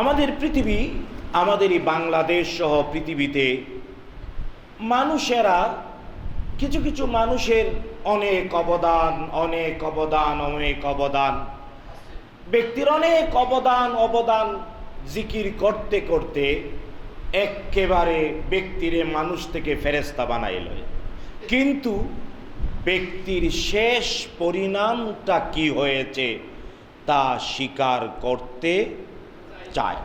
আমাদের পৃথিবী আমাদের এই বাংলাদেশ সহ পৃথিবীতে মানুষেরা কিছু কিছু মানুষের অনেক অবদান অনেক অবদান অনেক অবদান। ব্যক্তির অনেক অবদান অবদান জিকির করতে করতে একেবারে ব্যক্তিরে মানুষ থেকে ফেরেস্তা বানাইল। কিন্তু ব্যক্তির শেষ পরিণামটা কি হয়েছে তা স্বীকার করতে চায়।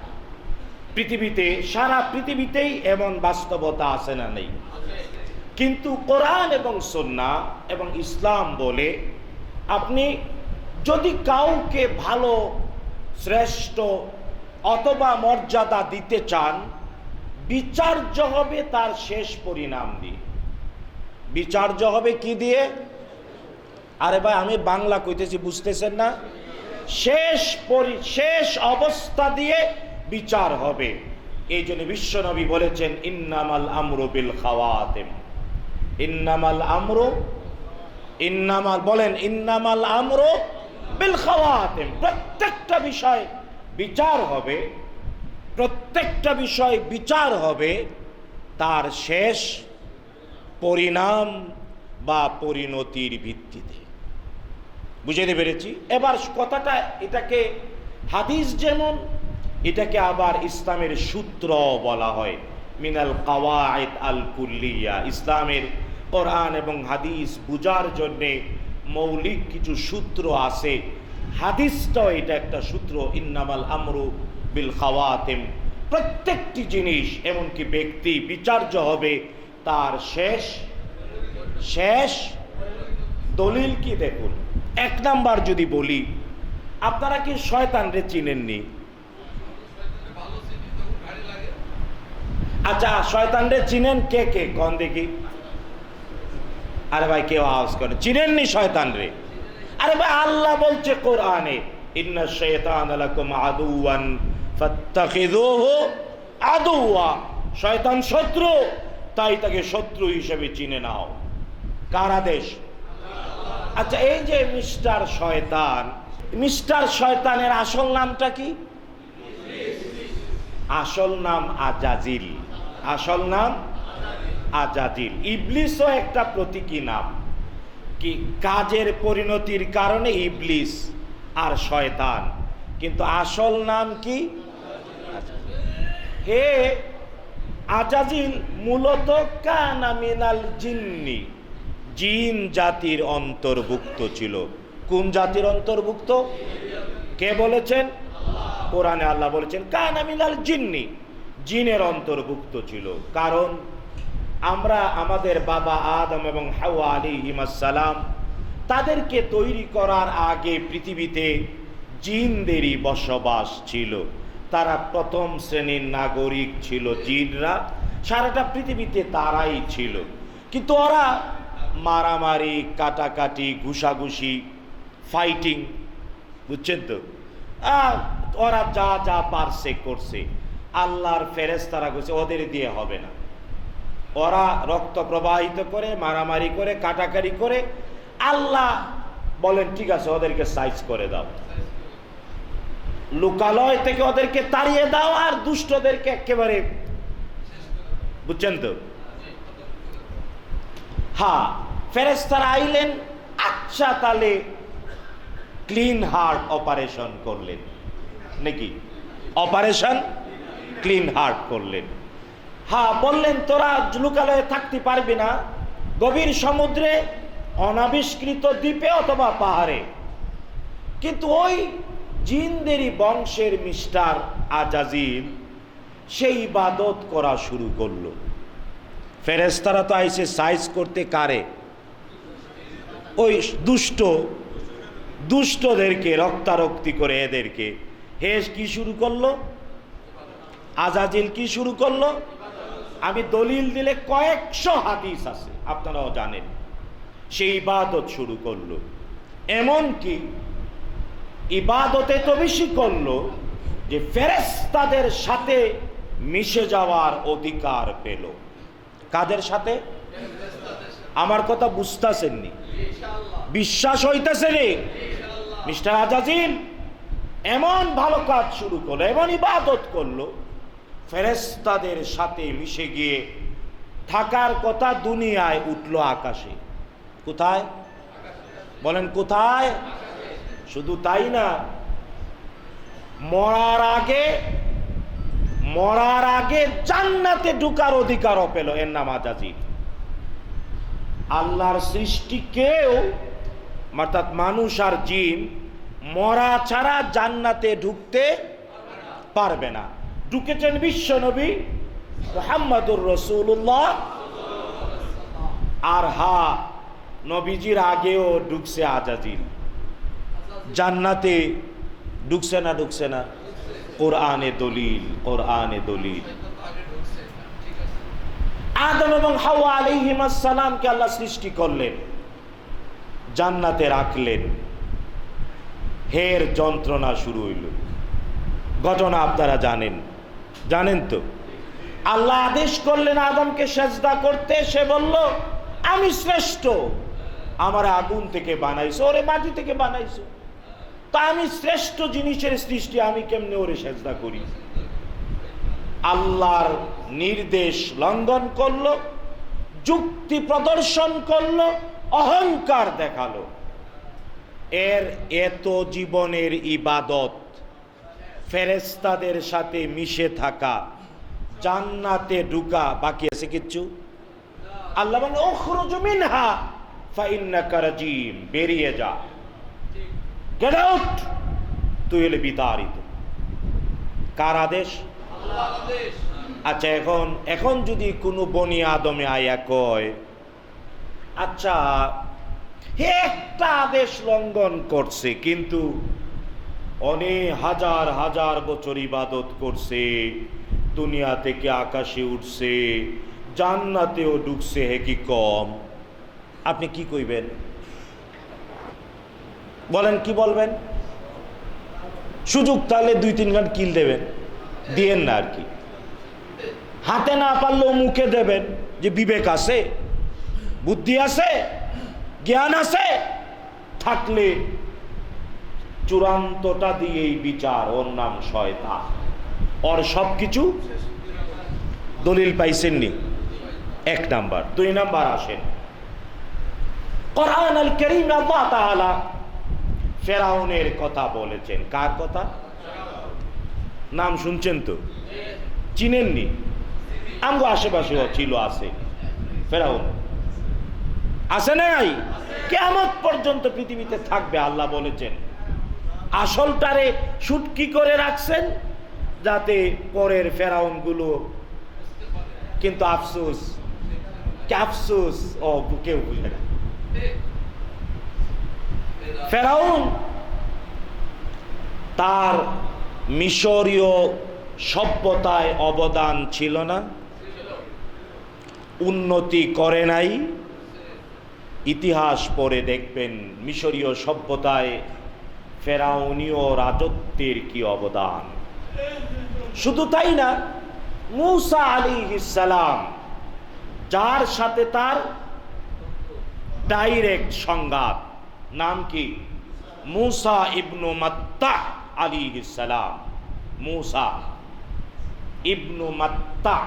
পৃথিবীতে, সারা পৃথিবীতেই এমন বাস্তবতা আছে না নেই। কিন্তু কোরআন এবং সন্না এবং ইসলাম বলে আপনি যদি কাউকে ভালো, শ্রেষ্ঠ অথবা মর্যাদা দিতে চান, বিচার্য হবে তার শেষ পরিণাম দিয়ে। বিচার্য হবে কি দিয়ে? আরে ভাই, আমি বাংলা কইতেছি, বুঝতেছেন না? শেষ শেষ অবস্থা দিয়ে বিচার হবে। এই জন্য বিশ্বনবী বলেছেন, ইন্নামাল আমরু বিল খাওয়াতেম। ইন্নামাল আমরু, ইন্নামাল, বলেন, ইন্নামাল আমরু বিল খাওয়াতেম। প্রত্যেকটা বিষয় বিচার হবে, প্রত্যেকটা বিষয় বিচার হবে, তার শেষ পরিণাম বা পরিণতির ভিত্তিতে। বুঝাতে পেরেছি। এবার কথাটা, এটাকে হাদিস যেমন, এটাকে আবার ইসলামের সূত্র বলা হয়। মিনাল কাওয়ায়েদ আল কুল্লিয়া। ইসলামের কোরআন এবং হাদিস বুঝার জন্যে মৌলিক কিছু সূত্র আছে। হাদিসটাও এটা একটা সূত্র, ইন্নামাল আমরু বিল খাওয়াতেম। প্রত্যেকটি জিনিস, এমনকি ব্যক্তি বিচার্য হবে, তার শেষ শেষ দলিল কি দেখুন? এক নাম্বার যদি বলি, আপনারা কি শয়তানরে চিনেননি? আচ্ছা শয়তানরে চিনেন কে কে? কন দেখি। আরে ভাই, কেউ আওয়াজ করে। চিনেননি শয়তানরে? আরে ভাই, আল্লাহ বলছে কোরআনে, ইন্না শয়তান লাকুম আদুয়ান ফাত্তাখিযুহু আদুয়া শয়তান শত্রু, তাই তাকে শত্রু হিসেবে চিনে নাও। কার আদেশ? আচ্ছা এই যে মিস্টার শয়তান, মিস্টার শয়তানের আসল নামটা কি? আসল নাম আজাজিল। আসল নাম আজাজিল। ইবলিসও একটা প্রতীকী নাম। কি কাজের পরিণতির কারণে ইবলিস আর শয়তান। কিন্তু আসল নাম কি? হে আজাজিল, মূলত কানা মিনাল জিন্নি। জিন জাতির অন্তর্ভুক্ত ছিল। কোন জাতির অন্তর্ভুক্ত? কে বলেছেন? কোরআনে আল্লাহ বলেছেন, কানা মিনাল জিন্নি। জিনের অন্তর্ভুক্ত ছিল। কারণ আমরা, আমাদের বাবা আদম এবং হাওয়া আলী হিমাসালাম তাদেরকে তৈরি করার আগে পৃথিবীতে জিনদেরই বসবাস ছিল। তারা প্রথম শ্রেণির নাগরিক ছিল জিনরা। সারাটা পৃথিবীতে তারাই ছিল। কিন্তু ওরা মারামারি, কাটাকাটি, ঘুষাঘুষি ফাইটিং বুঝছেন তো? ওরা যা যা পারছে, করছে। আল্লাহর ফেরেস্তারা করছে ওদের দিয়ে হবে না। ওরা রক্ত প্রবাহিত করে, মারামারি করে কাটাকারি করে, আল্লাহ বলেন, ঠিক আছে, ওদেরকে সাইজ করে দাও। লোকালয় থেকে ওদেরকে তাড়িয়ে দাও, আর দুষ্টদেরকে একেবারে, বুঝছেন তো? হ্যাঁ ফেরেস্তারা আইলেন আচ্ছা তাহলে ক্লিন হার্ট অপারেশন করলেন। নাকি? অপারেশন ক্লিন হার্ট করলেন। হ্যাঁ বললেন, তোরা লোকালয়ে থাকতে পারবি না। গভীর সমুদ্রে, অনাবিষ্কৃত দ্বীপে অথবা পাহাড়ে। কিন্তু ওই জিনদেরই বংশের মিস্টার আজাজিল সেই ইবাদত করা শুরু করল। ফেরেস্তারা তো আইসে সাইজ করতে কারে? ওই দুষ্ট, দুষ্টদেরকে রক্তারক্তি করে এদেরকে। হেস কি শুরু করল? আজাজিল কি শুরু করল? আমি দলিল দিলে কয়েকশো হাদিস আছে, আপনারাও জানেন। সেই ইবাদত শুরু করল। এমনকি ইবাদতে তো বেশি করল যে ফেরেস্তাদের সাথে মিশে যাওয়ার অধিকার পেল। কাদের সাথে? আমার কথা বুঝতেছেননি। বিশ্বাস হইতেছে রে। মিস্টার আজাজিল এমন ভালো কাজ শুরু করল এমন ইবাদত করল ফেরেস্তাদের সাথে মিশে গিয়ে থাকার কথা দুনিয়ায় উঠল আকাশে। কোথায়? বলেন কোথায়? শুধু তাই না মরার আগে মরার আগে জান্নাতে ঢুকার অধিকারও পেল এর নাম আজাজি আল্লাহর সৃষ্টি কেউ, অর্থাৎ মানুষ আর জিন, মরা ছাড়া জান্নাতে ঢুকতে পারবে না। ঢুকেছেন বিশ্ব নবী মোহাম্মদুর রসুল্লাহ আর হা, নবীজির আগেও ঢুকছে আজাজিল। জান্নাতে ঢুকছে না ঢুকছে না। কোরআনে দলিল কোরআনে দলিল। আদম এবং হাওয়া আলাইহিমাসসালামকে আল্লাহ সৃষ্টি করলেন, জান্নাতে রাখলেন। হের যন্ত্রণা শুরু হইল। ঘটনা আপনারা জানেন। জানেন তো? আল্লাহ আদেশ করলেন আদমকে সেজদা করতে। সে বলল, আমি শ্রেষ্ঠ। আমার আগুন থেকে বানাইছো, ওরে মাটি থেকে বানাইছো। তা আমি শ্রেষ্ঠ জিনিসের সৃষ্টি, আমি কেমনে ওরে সেজদা করি? আল্লাহর নির্দেশ লঙ্ঘন করল, যুক্তি প্রদর্শন করল, অহংকার দেখাল। এর এত জীবনের ইবাদত ফেরেস্তাদের সাথে মিশে থাকা, জান্নাতে ঢুকা বাকি আছে কিচ্ছু? আল্লাহ বেরিয়ে যা। গেট আউট তুই হলে বিতাড়িত। কার আদেশ? আচ্ছা এখন এখন যদি কোনো বনি আদমে আয়া কয় আচ্ছা একটা আদেশ লঙ্ঘন করছে, কিন্তু অনেক হাজার হাজার বছর ইবাদত করছে, দুনিয়া থেকে আকাশে উঠছে, জান্নাতেও ঢুকছে, হে কি কম? আপনি কি কইবেন? বলেন, কি বলবেন? সুযোগ তাহলে দুই তিন গান কিল দেবেন। দিয়েন না আর কি। হাতে না পারলেও মুখে দেবেন যে বিবেক আছে, বুদ্ধি আছে, জ্ঞান আছে, থাকলে চূড়ান্তটা দিয়েই বিচার, ওর নাম শয়তা ওর সব কিছু দলিল পাইছেননি। এক নাম্বার। দুই নাম্বার আসেন। আল করিম আল্লাহ তাআলা ফেরাউনের কথা বলেছেন। কার কথা? নাম শুনছেন তো? চিনেননি? আমগো আশেপাশে ছিল, আছে। ফেরাউন আছে নাই? কেমন পর্যন্ত পৃথিবীতে থাকবে, আল্লাহ বলেছেন। আসলটারে শুটকি করে রাখছেন, যাতে পরের ফেরাউনগুলো কিন্তু আফসোস, কি আফসোস? ও, কেউ বুঝে না। ফেরাউন তার মিশরীয় সভ্যতায় অবদান ছিল না, উন্নতি করে নাই। ইতিহাস পড়ে দেখবেন, মিশরীয় সভ্যতায় ফেরাউনীয় রাজত্বের কি অবদান। শুধু তাই না, মুসা আলী ইসালাম যার সাথে তার ডাইরেক্ট সংঘাত, নাম কি? মুসা ইবনু মাত্তা। আলী ইসালাম মুসা ইবনু মাত্তা,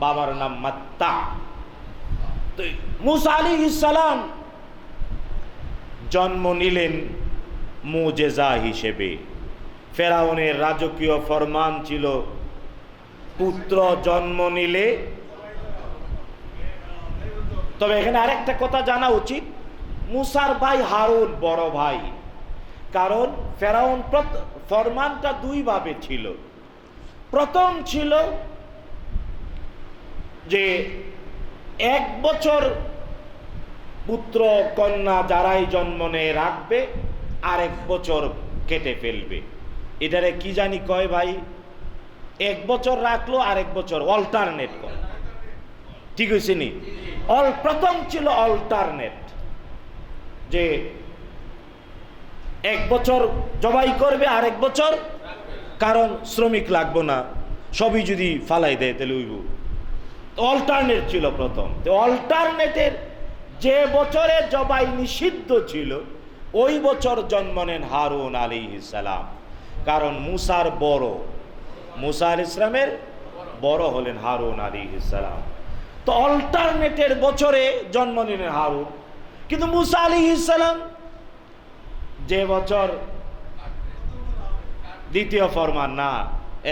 বাবার নাম মাত্তা। মুসা আলী ইসালাম জন্ম নিলেন মুজেজা হিসেবে। ফেরাউনের রাজকীয় ফরমান ছিল, পুত্র জন্ম নিলে। তবে এখানে আরেকটা কথা জানা উচিত, মুসার ভাই হারুন বড় ভাই। কারণ ফেরাউন ফরমানটা দুইভাবে ছিল। প্রথম ছিল যে এক বছর পুত্র কন্যা যারাই জন্ম নেয় রাখবে আর এক বছর কেটে ফেলবে। এটারে কি জানি কয় ভাই? এক বছর রাখল আর এক বছর অল্টারনেট করে। ঠিক হয়েছে নি? অল, প্রথম ছিল অল্টারনেট যে এক বছর জবাই করবে আর এক বছর কারণ শ্রমিক লাগবো না। সবই যদি ফালাই দেয় তাহলে উইব অল্টারনেট ছিল প্রথম। তো অল্টারনেটের যে বছরে জবাই নিষিদ্ধ ছিল, ওই বছর জন্ম নেন হারুন আলী সালাম। কারণ মুসার বড়, মুসা আল ইসলামের বড় হলেন হারুন আলী ইসলাম তো অল্টারনেটের বছরে জন্ম নিলেন হারুন। কিন্তু মুসা আলী ইসলাম যে বছর দ্বিতীয় ফরমান, না,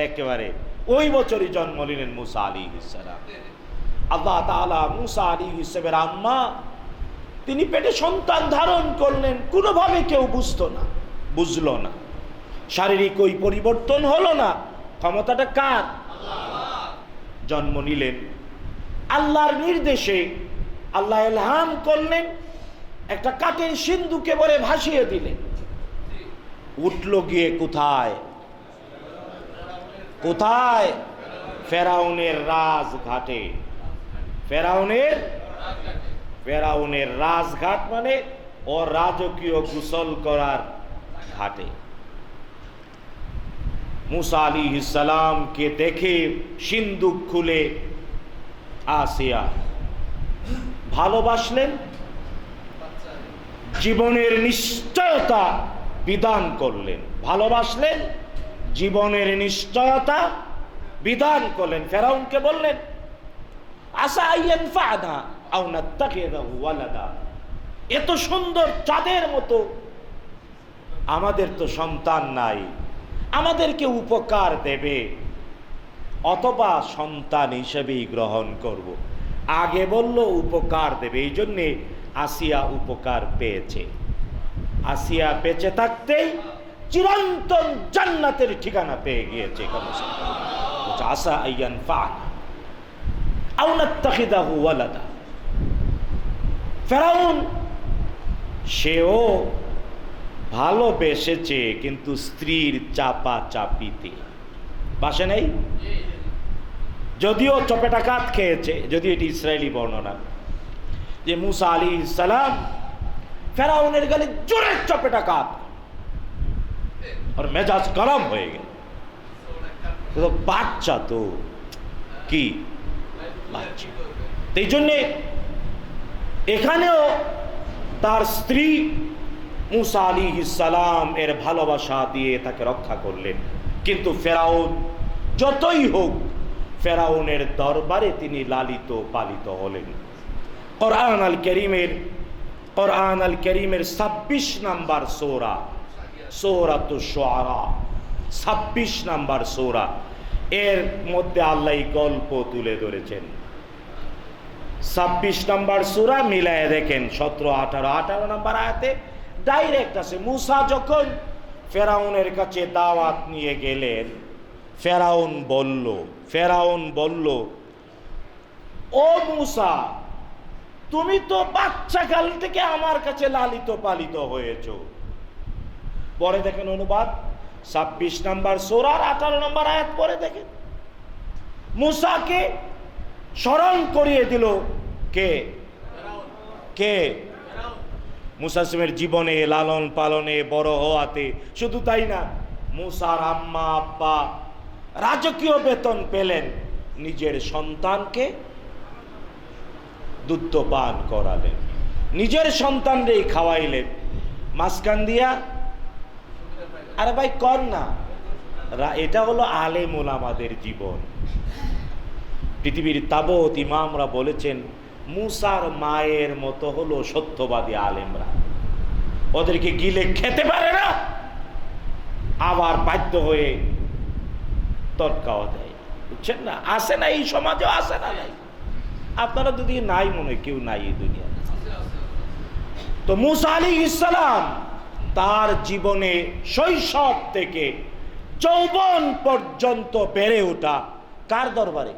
একেবারে ওই বছরই জন্ম নিলেন মুসা আলী ইসলাম আল্লাহ তাআলা মুসা আলী ইসলামের আম্মা, তিনি পেটে সন্তান ধারণ করলেন, কোনোভাবে কেউ বুঝতো না, বুঝলো না। শারীরিক ওই পরিবর্তন হলো না, ক্ষমতাটা কার? জন্ম নিলেন। আল্লাহর নির্দেশে আল্লাহ এলহাম করলেন একটা কাঠের সিন্ধুকে বলে ভাসিয়ে দিলেন উঠল গিয়ে কোথায়? কোথায়? ফেরাউনের রাজঘাটে। ফেরাউনের? ফেরাউনের রাজঘাট মানে ও রাজকীয় গোসল করার ঘাটে। মুসা আলী ইসালামকে দেখে সিন্দুক খুলে আসিয়া ভালোবাসলেন। জীবনের নিশ্চয়তা বিধান করলেন। ভালোবাসলেন, জীবনের নিশ্চয়তা বিধান করলেন। ফেরাউনকে বললেন, আশা আইয়েন ফাদা আও নাত্তাখিযাহু এত সুন্দর চাঁদের মতো। আমাদের তো সন্তান নাই, আমাদেরকে উপকার দেবে। অথবা সন্তান হিসেবেই গ্রহণ করব। আগে বলল, উপকার দেবে। এই জন্যে আসিয়া উপকার পেয়েছে। আসিয়া বেঁচে থাকতেই চিরন্তন জান্নাতের ঠিকানা পেয়ে গিয়েছে ফেরাউন, সেও ভালোবেসেছে, কিন্তু স্ত্রীর চাপা চাপিতে বাসে নেই? যদিও চপেটাঘাত খেয়েছে, যদি এটি ইসরায়েলি বর্ণনা যে মুসা আলী সালাম ফেরাউনের গালে জোরে চপেটাঘাত আর মেজাজ গরম হয়ে গেল। বাচ্চা তো। কি? এই জন্যে এখানেও তার স্ত্রী মুসা আলী ইসালাম এর ভালোবাসা দিয়ে তাকে রক্ষা করলেন। কিন্তু ফেরাউন যতই হোক, ফেরাউনের দরবারে তিনি লালিত পালিত হলেন। কোরআন আল করিমের কোরআন আল করিমের ছাব্বিশ নাম্বার সোরা সোরা তো সোয়ারা ছাব্বিশ নাম্বার সোরা। এর মধ্যে আল্লাহ গল্প তুলে ধরেছেন। ছাব্বিশ নাম্বার সুরা মিলায় দেখেন সতেরো, আঠারো আঠারো নাম্বার আয়াতে ডাইরেক্ট আছে। মুসা যখন ফেরাউনের কাছে দাওয়াত নিয়ে গেলেন, ফেরাউন বলল ফেরাউন বলল, ও মুসা তুমি তো বাচ্চা কাল থেকে আমার কাছে লালিত পালিত হয়েছ। পরে দেখেন অনুবাদ, ছাব্বিশ নাম্বার সোরার আঠারো নাম্বার আয়াত পরে দেখেন। মুসাকে স্মরণ করিয়ে দিল কে? কে? মুসাসিমের জীবনে, লালন পালনে, বড় হওয়াতে। শুধু তাই না, মুসার আম্মা, আব্বা, রাজকীয় বেতন পেলেন নিজের সন্তানকে দুধ পান করালেন। নিজের সন্তানরেই খাওয়াইলেন। মাঝখান দিয়া, আরে ভাই কর না। এটা হলো আলেমুল আমাদের জীবন। পৃথিবীর তাবৎ ইমামরা বলেছেন, মুসার মায়ের মতো হলো সত্যবাদী আলেমরা। ওদেরকে গিলে খেতে পারে না। আবার বাধ্য হয়ে তটকাও দেয়। বুঝছেন না? আসে না, এই সমাজেও আসে না নাই আপনারা যদি নাই মনে কেউ নাই এই দুনিয়া তো মুসা আলী ইসলাম তার জীবনে শৈশব থেকে যৌবন পর্যন্ত বেড়ে ওঠা কার দরবারে?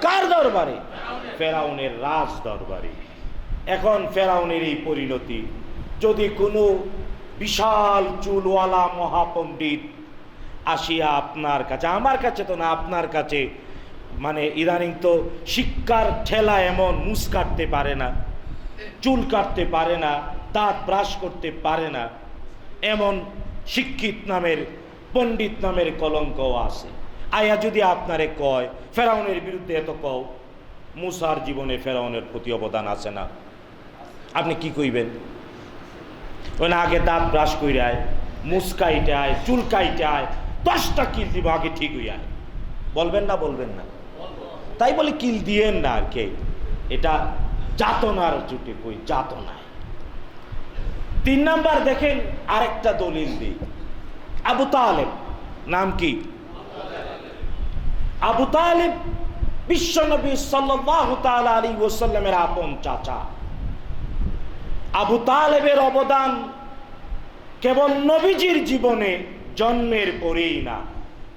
কার দরবারে? ফেরাউনের রাজ দরবারে। এখন ফেরাউনের এই পরিণতি, যদি কোনো বিশাল চুলওয়ালা মহাপণ্ডিত আসিয়া আপনার কাছে, আমার কাছে তো না, আপনার কাছে মানে ইদানিং তো শিক্ষার ঠেলা এমন মুস কাটতে পারে না, চুল কাটতে পারে না, দাঁত ব্রাশ করতে পারে না, এমন শিক্ষিত নামের, পণ্ডিত নামের কলঙ্কও আছে। আয়া যদি আপনারে কয়, ফেরাউনের বিরুদ্ধে এত কও, মুসার জীবনে ফেরাউনের প্রতি অবদান আছে না। আপনি কি কইবেন? ওই না, আগে দাঁত ব্রাশ কইরায় মুস্কাইটায় চুলকাইটায় দশটা কিল আগে ঠিক হইয়া বলবেন না বলবেন না। তাই বলে কিল দিয়েন না আর কে? এটা যাতনার জুটে কই, যাতনায়। তিন নাম্বার দেখেন আরেকটা দলিল দিই। আবু তালেব, নাম কি? আবু তালেব বিশ্বনবী সাল্লাল্লাহু তাআলা আলাইহি ওয়াসাল্লামের আপন চাচা। আবু তালেবের অবদান কেবল নবীজির জীবনে জন্মের পরেই না,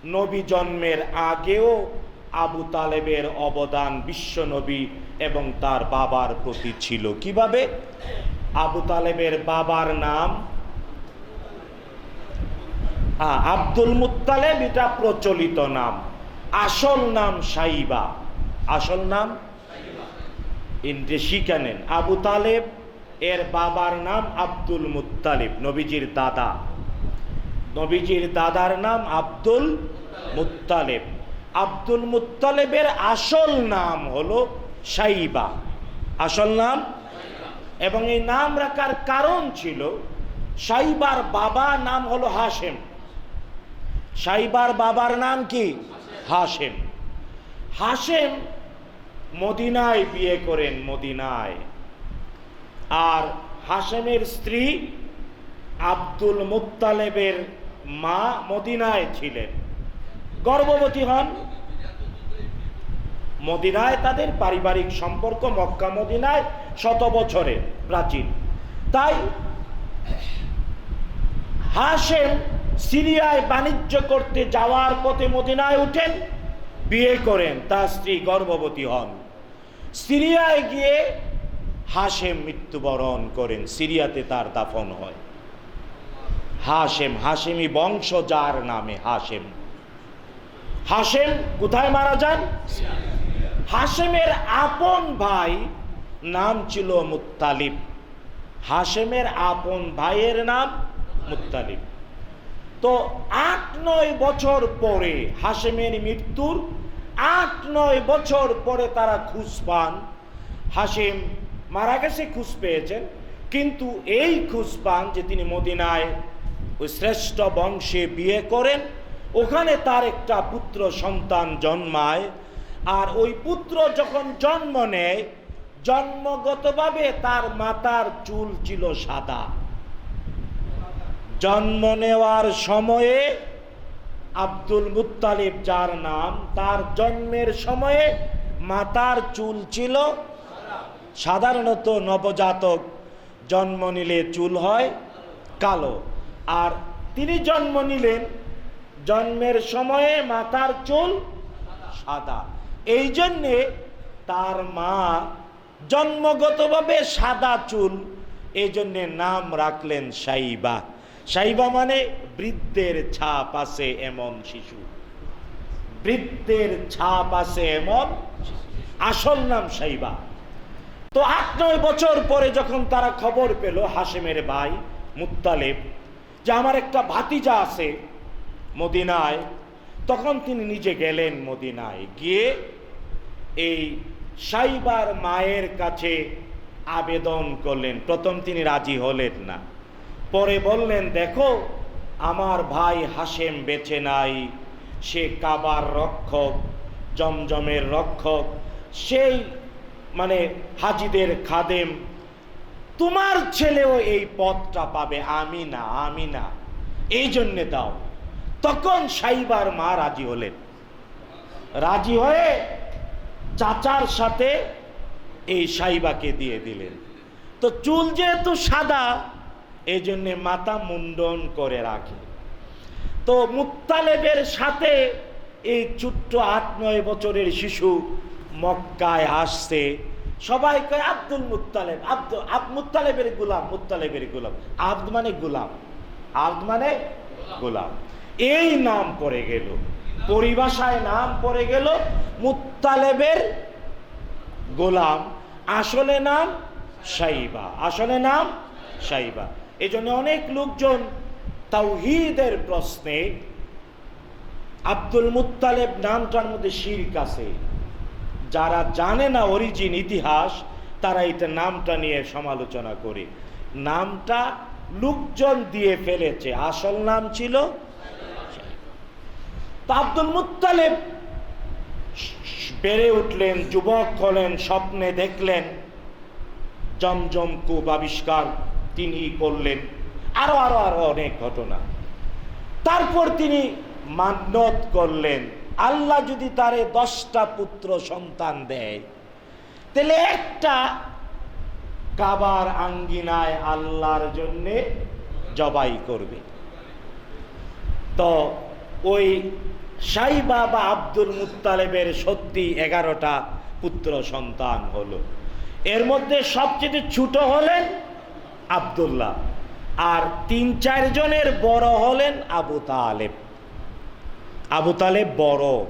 নবী জন্মের আগেও আবু তালেবের অবদান বিশ্বনবী এবং তার বাবার প্রতি ছিল। কীভাবে? আবু তালেবের বাবার নাম আব্দুল মুত্তালেব, এটা প্রচলিত নাম। আসল নাম সাইবা। আসল নাম? ইন্দ্রে শিখানেন আবু তালেব, এর বাবার নাম আব্দুল মুত্তালিব, নবীজির দাদা। নবীজির দাদার নাম আব্দুল মুত্তালেব। আব্দুল মুত্তালেবের আসল নাম হলো সাইবা আসল নাম? এবং এই নাম রাখার কারণ ছিল সাইবার বাবা নাম হলো হাসেম সাইবার বাবার নাম কি? হাসেম হাসেম মদিনায় বিয়ে করেন, মদিনায়। আর হাসেমের স্ত্রী আব্দুল মুত্তালেবের মা মদিনায় ছিলেন। গর্ভবতী হন। মদিনায় তাদের পারিবারিক সম্পর্ক মক্কা মদিনায় শত বছরের প্রাচীন। তাই হাসেম সিরিয়ায় বাণিজ্য করতে যাওয়ার পথে মদিনায় উঠেন, বিয়ে করেন, তার স্ত্রী গর্ভবতী হন। সিরিয়ায় গিয়ে হাসেম মৃত্যুবরণ করেন, সিরিয়াতে তার দাফন হয়। হাসেম হাসেমি বংশ যার নামে হাসেম হাসেম কোথায় মারা যান? হাসেমের আপন ভাই নাম ছিল মুত্তালিব হাসেমের আপন ভাইয়ের নাম মুত্তালিব তো আট নয় বছর পরে হাসেমের মৃত্যুর আট নয় বছর পরে তারা খুঁজ পান। হাসেম মারা গেছে, খুঁজ পেয়েছেন। কিন্তু এই খুঁজ পান যে তিনি মদিনায় ওই শ্রেষ্ঠ বংশে বিয়ে করেন। ওখানে তার একটা পুত্র সন্তান জন্মায়, আর ওই পুত্র যখন জন্ম নেয়, জন্মগতভাবে তার মাতার চুল ছিল সাদা। জন্ম নেওয়ার সময়ে আব্দুল মুত্তালিব, যার নাম, তার জন্মের সময়ে মাতার চুল ছিল সাধারণত নবজাতক, জন্ম নিলে চুল হয় কালো। আর তিনি জন্ম নিলেন জন্মের সময়ে মাথার চুল সাদা। এই জন্যে তার মা জন্মগতভাবে সাদা চুল, এই জন্যে নাম রাখলেন সাইবা। সাইবা মানে বৃদ্ধের ছাপ আছে এমন শিশু। বৃদ্ধের ছাপ আছে এমন আসল নাম সাইবা। তো আট নয় বছর পরে যখন তারা খবর পেল হাসেমের ভাই মুত্তালেব যে আমার একটা ভাতিজা আছে মদিনায়। তখন তিনি নিজে গেলেন মদিনায়। গিয়ে এই সাইবার মায়ের কাছে আবেদন করলেন। প্রথম তিনি রাজি হলেন না। পরে বললেন, দেখো, আমার ভাই হাসেম বেছে নাই। সে কাবার রক্ষক, জমজমের রক্ষক। সেই মানে হাজিদের খাদেম। তোমার ছেলেও এই পথটা পাবে। আমি না আমি না। এই জন্যে দাও। তখন সাইবার মা রাজি হলেন। রাজি হয়ে চাচার সাথে এই সাইবাকে দিয়ে দিলেন। তো চুল যেহেতু সাদা এই জন্যে মাথা মুন্ডন করে রাখে। তো মুত্তালেবের সাথে এই ছোট্ট আট নয় বছরের শিশু মক্কায় আসছে। সবাই কয়, আব্দুল মুত্তালেব আব্দুল, আব মুত্তালেবের গুলাম মুত্তালেবের গুলাম। আব্দ মানে গুলাম, আব্দ মানে গোলাম। এই নাম পড়ে গেল। পরিভাষায় নাম পড়ে গেল মুত্তালেবের গোলাম, আসলে নাম সাইবা, আসলে নাম সাইবা। এই জন্য অনেক লোকজন তাওহিদের প্রশ্নে আব্দুল মুত্তালেব নামটার মধ্যে শির্ক আছে। যারা জানে না অরিজিন, ইতিহাস, তারা এটা নামটা নিয়ে সমালোচনা করে। নামটা লোকজন দিয়ে ফেলেছে। আসল নাম ছিল আব্দুল মুত্তালেব বেড়ে উঠলেন, যুবক হলেন, স্বপ্নে দেখলেন, জমজম কূপ আবিষ্কার তিনি করলেন। আরও আরও আরও অনেক ঘটনা। তারপর তিনি মান্যত করলেন, আল্লাহ যদি তারে দশটা পুত্র সন্তান দেয়, তাহলে একটা কাবার আঙ্গিনায় আল্লাহর জন্যে জবাই করবে। তো ওই সাইবা বা আব্দুল মুত্তালেবের সত্যি এগারোটা পুত্র সন্তান হলো। এর মধ্যে সবচেয়ে ছোট হলেন আবদুল্লাহ আর তিন চারজনের বড় হলেন আবু তালেব। আবু তালেব বড়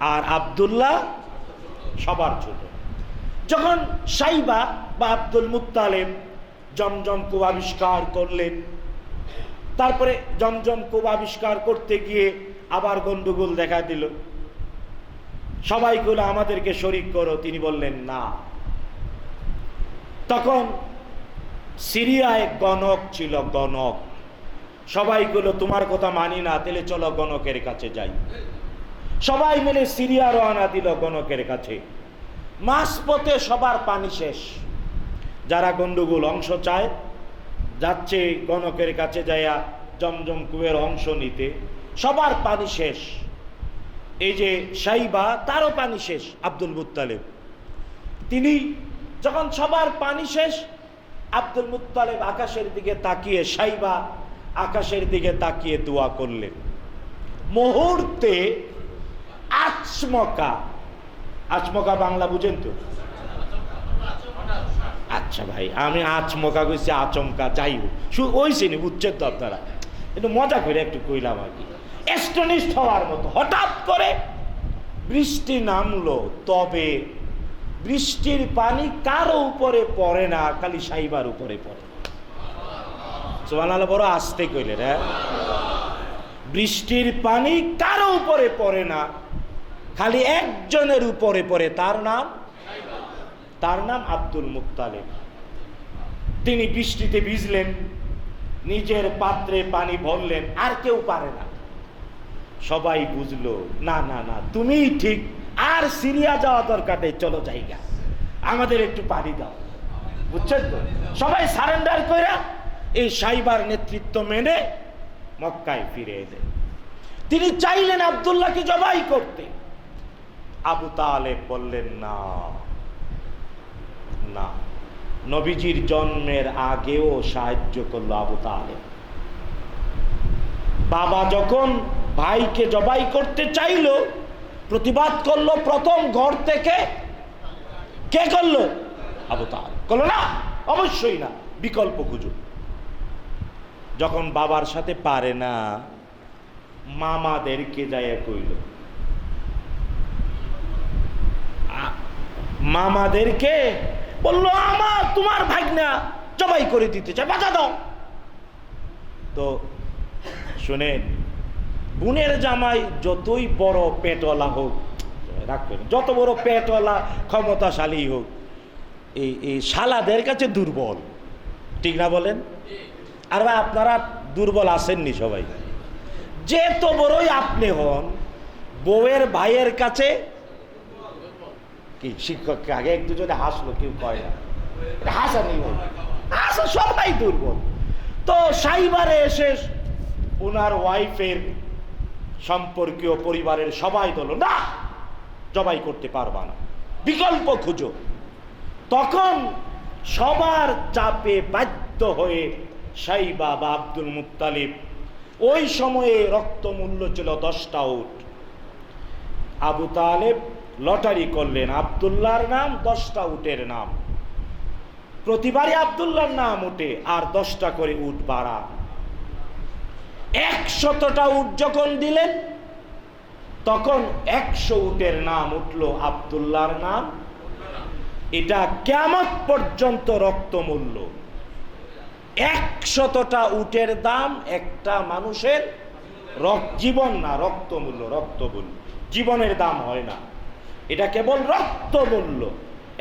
আর আবদুল্লাহ সবার ছোট। যখন সাইবা বা আব্দুল মুত্তালেব জমজম কু আবিষ্কার করলেন তারপরে জমজম কূপ আবিষ্কার করতে গিয়ে আবার গন্ডগোল দেখা দিল। সবাইগুলো আমাদেরকে শরিক করো। তিনি বললেন, না। তখন সিরিয়ায় গণক ছিল গণক। সবাইগুলো তোমার কথা মানি না, তাহলে চলো গণকের কাছে যাই। সবাই মিলে সিরিয়া রওনা দিল গণকের কাছে। মাঝপথে সবার পানি শেষ। যারা গন্ডগোল অংশ চায় যাচ্ছে গণকের কাছে যাইয়া জমজম কুয়ের অংশ নিতে। সবার পানি শেষ। এই যে সাইবা, তারও পানি শেষ, আব্দুল মুত্তালেব। তিনি যখন সবার পানি শেষ, আব্দুল মুত্তালেব আকাশের দিকে তাকিয়ে, সাইবা আকাশের দিকে তাকিয়ে দোয়া করলেন। মুহূর্তে আচমকা। আচমকা বাংলা বুঝেন তো? আচ্ছা ভাই, আমি আচমকা কইছি আচমকা, যাই হোক। শু- ওই শ্রেণি বুঝছেন তো আপনারা? একটু মজা করে একটু কইলাম আর কি। এস্টনিস্ট হওয়ার মতো, হঠাৎ করে বৃষ্টি নামলো, তবে বৃষ্টির পানি কারও উপরে পড়ে না, খালি সাইবার উপরে পড়ে। বড় আসতে কইলেন হ্যাঁ? বৃষ্টির পানি কারও উপরে পড়ে না, খালি একজনের উপরে পড়ে, তার নাম তার নাম আব্দুল মুক্তালেব তিনি বৃষ্টিতে ভিজলেন, নিজের পাত্রে পানি ভরলেন, আর কেউ পারে না। সবাই বুঝলো, না না না, তুমিই ঠিক, আর সিরিয়া যাওয়া দরকার নেই, চলো জায়গা। আমাদের একটু পানি দাও। বুঝছেন তো? সবাই সারেন্ডার করে এই সাইবার নেতৃত্ব মেনে মক্কায় ফিরে এলেন। তিনি চাইলেন আবদুল্লাহকে জবাই করতে। আবু তালেব বললেন, না না। নবীজির জন্মের আগেও সাহায্য করল আবু তালেব। বাবা যখন ভাইকে জবাই করতে চাইলো, প্রতিবাদ করল প্রথম ঘর থেকে, কে করল? আবু তালেব। করল না? অবশ্যই না। বিকল্প খুঁজো। যখন বাবার সাথে পারে না, মামাদেরকে যায় কইল। মামাদেরকে বলল, আমার, তোমার ভাগনা জবাই করে দিতে চায় বাধা দাও। তো শুনেন, বোনের জামাই যতই বড় পেটওয়ালা হোক রাখবেন যত বড় পেটওয়ালা, ক্ষমতাশালী হোক, এই এই শালাদের কাছে দুর্বল। ঠিক না বলেন? আর ভাই, আপনারা দুর্বল আসেননি সবাই। যে তো বড়ই আপনি হন, বউয়ের ভাইয়ের কাছে কি শিক্ষককে? আগে এক দুজনে হাসলো, কেউ কয় না। হাসানি হোক হাসা সবাই দুর্বল। তো সাইবারে এসে ওনার ওয়াইফের সম্পর্কীয় পরিবারের সবাই দল না, জবাই করতে পারবা না। বিকল্প খুঁজো। তখন সবার চাপে বাধ্য হয়ে সাইবা বা আব্দুল মুত্তালিব ওই সময়ে রক্ত মূল্য ছিল দশটা উট আবু তালেব লটারি করলেন আবদুল্লাহর নাম, দশটা উটের নাম। প্রতিবারই আবদুল্লাহর নাম উঠে, আর দশটা করে উট বাড়া। একশতটা উট যখন দিলেন, তখন একশো উটের নাম উঠল আবদুল্লাহর নাম। এটা কেমন পর্যন্ত রক্তমূল্য? একশতটা উটের দাম একটা মানুষের রক- জীবন না, রক্তমূল্য রক্তমূল্য। জীবনের দাম হয় না। এটা কেবল রক্তমূল্য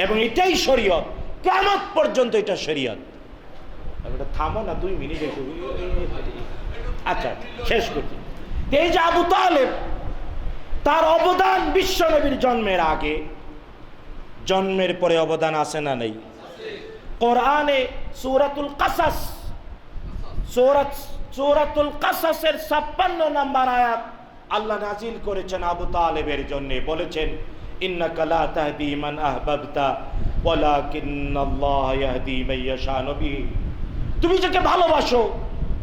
এবং এটাই শরীয়ত। কেমন পর্যন্ত এটা শরীয়ত। বললাম, থামো না দুই মিনিট আচ্ছা শেষ করছি। এই যে আবু তালেব তার অবদান বিশ্বনবীর জন্মের আগে। জন্মের পরে অবদান আছে না নেই? কোরআনে সূরাতুল কাসাস সূরাত সূরাতুল কাসাসের 56 নাম্বার আয়াত আল্লাহ নাজিল করেছেন আবু তালেবের জন্যে। বলেছেন ইন্নাকা লা তাহদি মান আহবাবতা, ওয়ালাকিন্নাল্লাহ ইয়াহদি মান ইয়াশা নবী। তুমি যাকে ভালোবাসো,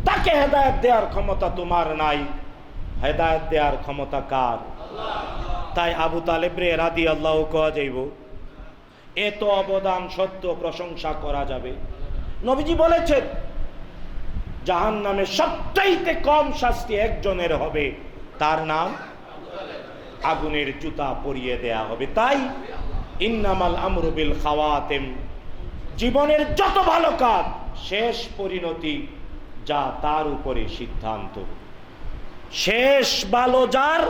তাকে হেদায়েত দেওয়ার ক্ষমতা তোমার নাই। হেদায়েত দেওয়ার ক্ষমতা কার? তাই আবু তালেব রে রাদি আল্লাহ কোয়া যাইব এত অবদান সত্য, প্রশংসা করা যাবে। নবীজি বলেছেন জাহান নামে সবচাইতে কম শাস্তি একজনের হবে। তার নাম আগুনের জুতা পরিয়ে দেয়া হবে। তাই ইন্নামাল আমরুবিল খাওয়াতেম। জীবনের যত ভালো কাজ, শেষ পরিণতি যা তার উপরে সিদ্ধান্ত। শেষ ভালো যার,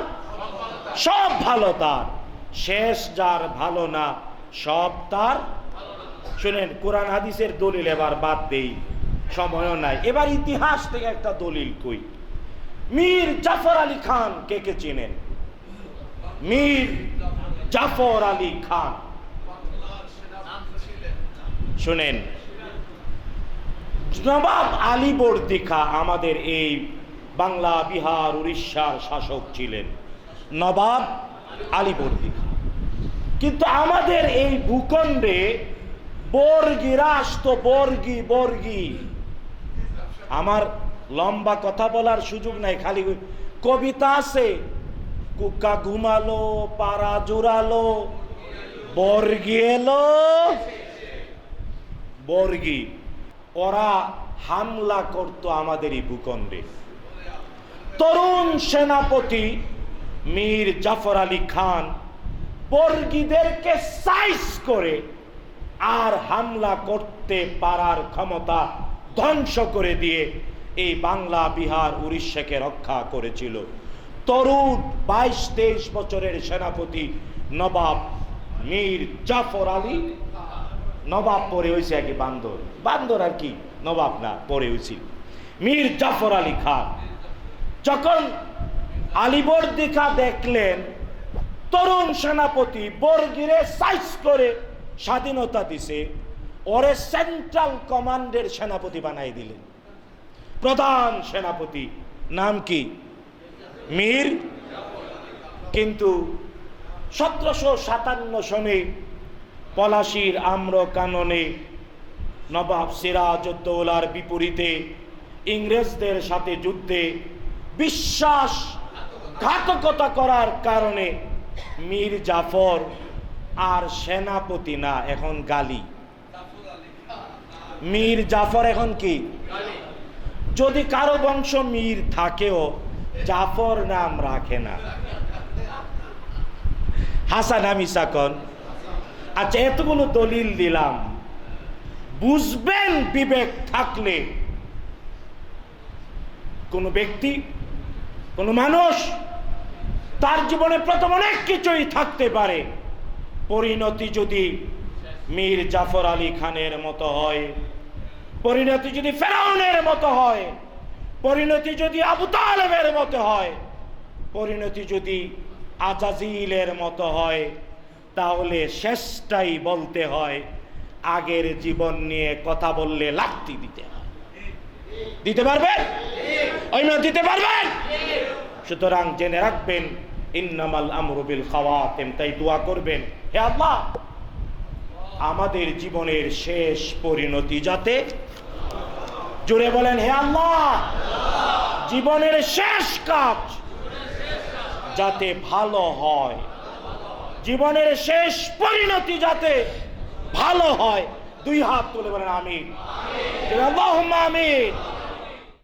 সব ভালো তার। শেষ যার ভালো না, সব তার। শুনেন, কোরআন হাদিসের দলিল এবার বাদ দেই, সময়ও নাই। এবার ইতিহাস থেকে একটা দলিল কই। মীর জাফর আলী খান কে কে চেনেন? মীর জাফর আলী খান। শুনেন, নবাব আলী বর্দিখা আমাদের এই বাংলা, বিহার, উড়িষ্যার শাসক ছিলেন। নবাব আলী বর্দিখা কিন্তু আমাদের এই ভূখণ্ডে বর্গিরা আসতো বর্গি বর্গি, আমার লম্বা কথা বলার সুযোগ নাই, খালি কবিতা আছে। কুকা ঘুমালো, পাড়া জোড়ালো, বর্গি এলো। বর্গি, ওরা হামলা করত আমাদের এই ভূখণ্ডে। তরুণ সেনাপতি মীর জাফর আলী খান বর্গীদেরকে সাইজ করে আর হামলা করতে পারার ক্ষমতা ধ্বংস করে দিয়ে এই বাংলা, বিহার, উড়িষ্যাকে রক্ষা করেছিল। তরুণ, বাইশ তেইশ বছরের সেনাপতি নবাব মীর জাফর আলী। নবাব পরে হয়েছে আর কি বান্দর। বান্দর আর কি? নবাব না, পরে হয়েছিল মীর জাফর আলী খান। যখন আলিবর্দি খা দেখলেন, তরুণ সেনাপতি বর্গিরে সাইজ করে স্বাধীনতা দিছে, ওরে সেন্ট্রাল কমান্ডের সেনাপতি বানাই দিলেন। প্রধান সেনাপতি নাম কি? মীর, কিন্তু সতেরোশো সাতান্ন সনে পলাশির আম্র কাননে নবাব সিরাজউদ্দৌলার বিপরীতে ইংরেজদের সাথে যুদ্ধে বিশ্বাস ঘাতকতা করার কারণে মীর জাফর আর সেনাপতি না, এখন গালি। মীর জাফর এখন কি? যদি কারও বংশ মীর থাকেও জাফর নাম রাখে না। হাসান, আমি সাকন। আচ্ছা এতগুলো দলিল দিলাম। বুঝবেন বিবেক থাকলে। কোনো ব্যক্তি, কোনো মানুষ, তার জীবনে প্রথম অনেক কিছুই থাকতে পারে। পরিণতি যদি মীর জাফর আলী খানের মতো হয়, পরিণতি যদি ফেরাউনের মতো হয় পরিণতি যদি আবু তালেবের মতো হয়, পরিণতি যদি আজাজিলের মতো হয়, তাহলে শেষটাই বলতে হয়, আগের জীবন নিয়ে কথা বললে লাত্তি দিতে হয়। দিতে পারবেন মেয়ে দিতে পারবেন সুতরাং জেনে রাখবেন, ইন্নামাল আমরুবিল খাওয়াতেম, তাই দোয়া করবেন, হে আল্লাহ, আমাদের জীবনের শেষ পরিণতি যাতে জুড়ে বলেন, হে আল্লাহ, জীবনের শেষ কাজ যাতে ভালো হয়। জীবনের শেষ পরিণতি যাতে ভালো হয়। দুই হাত তুলে বলেন আমি আমিন।